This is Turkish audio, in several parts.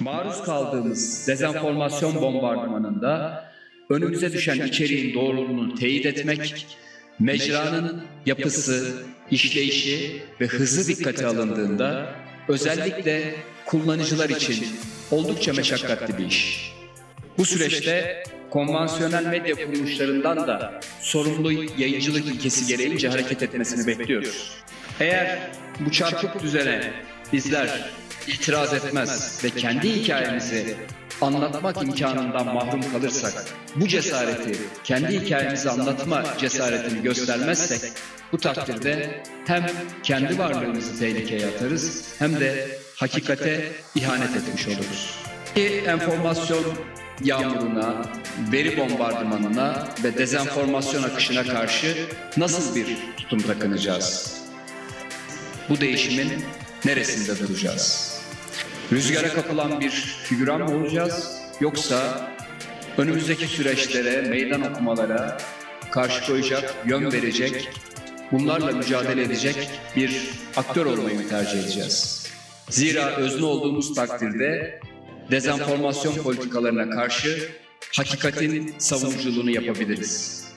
maruz kaldığımız dezenformasyon bombardımanında önümüze düşen içeriğin doğruluğunu teyit etmek, mecranın yapısı, işleyişi ve hızı dikkate alındığında özellikle kullanıcılar için oldukça meşakkatli bir iş. Bu süreçte konvansiyonel medya kuruluşlarından da sorumlu yayıncılık ilkesi gereğince hareket etmesini bekliyoruz. Eğer bu çarpık düzene bizler itiraz etmez ve kendi hikayemizi anlatmak imkanından mahrum kalırsak, bu cesareti, kendi hikayemizi anlatma cesaretini göstermezsek, bu takdirde hem kendi varlığımızı tehlikeye atarız hem de hakikate ihanet etmiş oluruz. Enformasyon yağmuruna, veri bombardımanına ve dezenformasyon akışına karşı nasıl bir tutum takınacağız? Bu değişimin neresinde duracağız? Rüzgara kapılan bir figüran mı olacağız? Yoksa önümüzdeki süreçlere, meydan okumalara karşı koyacak, yön verecek, bunlarla mücadele edecek bir aktör olmayı mı tercih edeceğiz? Zira özne olduğumuz takdirde dezenformasyon politikalarına karşı hakikatin savunuculuğunu yapabiliriz.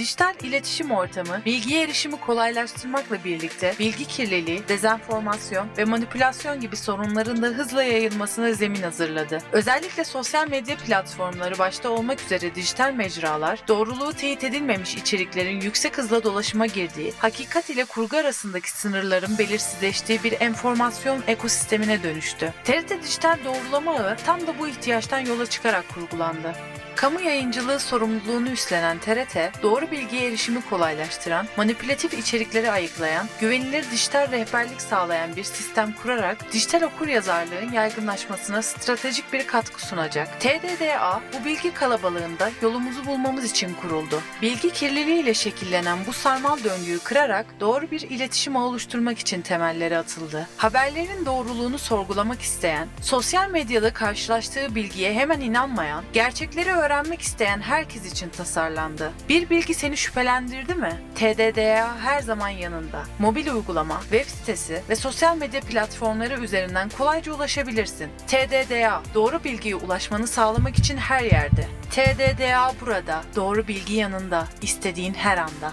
Dijital iletişim ortamı, bilgiye erişimi kolaylaştırmakla birlikte bilgi kirliliği, dezenformasyon ve manipülasyon gibi sorunların da hızla yayılmasına zemin hazırladı. Özellikle sosyal medya platformları başta olmak üzere dijital mecralar, doğruluğu teyit edilmemiş içeriklerin yüksek hızla dolaşıma girdiği, hakikat ile kurgu arasındaki sınırların belirsizleştiği bir enformasyon ekosistemine dönüştü. TRT Dijital Doğrulama Ağı tam da bu ihtiyaçtan yola çıkarak kurgulandı. Kamu yayıncılığı sorumluluğunu üstlenen TRT, doğru bilgiye erişimi kolaylaştıran, manipülatif içerikleri ayıklayan, güvenilir dijital rehberlik sağlayan bir sistem kurarak dijital okuryazarlığın yaygınlaşmasına stratejik bir katkı sunacak. TDDA bu bilgi kalabalığında yolumuzu bulmamız için kuruldu. Bilgi kirliliğiyle şekillenen bu sarmal döngüyü kırarak doğru bir iletişim oluşturmak için temelleri atıldı. Haberlerin doğruluğunu sorgulamak isteyen, sosyal medyada karşılaştığı bilgiye hemen inanmayan, gerçekleri öğrenmek isteyen herkes için tasarlandı. Bir bilgi seni şüphelendirdi mi? TDDA her zaman yanında. Mobil uygulama, web sitesi ve sosyal medya platformları üzerinden kolayca ulaşabilirsin. TDDA doğru bilgiye ulaşmanı sağlamak için her yerde. TDDA burada, doğru bilgi yanında, istediğin her anda.